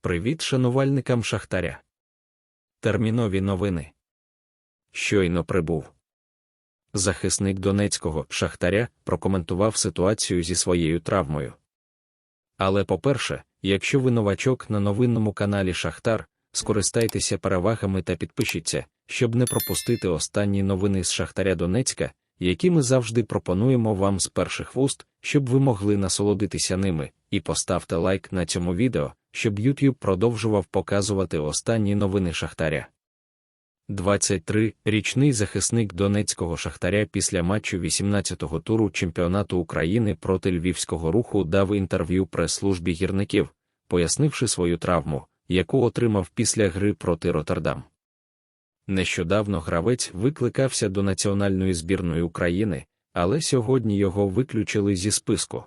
Привіт шанувальникам Шахтаря. Термінові новини. Щойно прибув. Захисник Донецького Шахтаря прокоментував ситуацію зі своєю травмою. Але по-перше, якщо ви новачок на новинному каналі Шахтар, скористайтеся перевагами та підпишіться, щоб не пропустити останні новини з Шахтаря Донецька, які ми завжди пропонуємо вам з перших вуст, щоб ви могли насолодитися ними, і поставте лайк на цьому відео, щоб YouTube продовжував показувати останні новини Шахтаря. 23-річний захисник Донецького Шахтаря після матчу 18-го туру чемпіонату України проти львівського руху дав інтерв'ю прес-службі гірників, пояснивши свою травму, яку отримав після гри проти Роттердам. Нещодавно гравець викликався до національної збірної України, але сьогодні його виключили зі списку.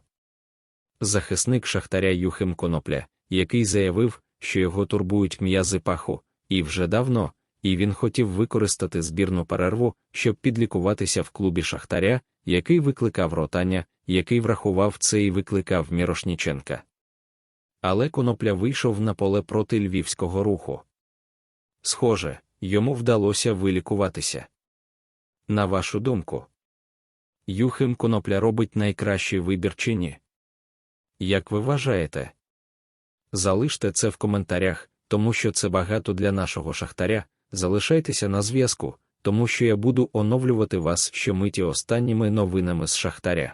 Захисник Шахтаря Юхим Конопля, який заявив, що його турбують м'язи паху, і вже давно, і він хотів використати збірну перерву, щоб підлікуватися в клубі Шахтаря, який викликав ротання, який врахував це і викликав Мірошніченка. Але конопля вийшов на поле проти львівського руху. Схоже, йому вдалося вилікуватися. На вашу думку, Юхим конопля робить найкращий вибір чи ні? Як ви вважаєте? Залиште це в коментарях, тому що це багато для нашого шахтаря. Залишайтеся на зв'язку, тому що я буду оновлювати вас щомиті останніми новинами з шахтаря.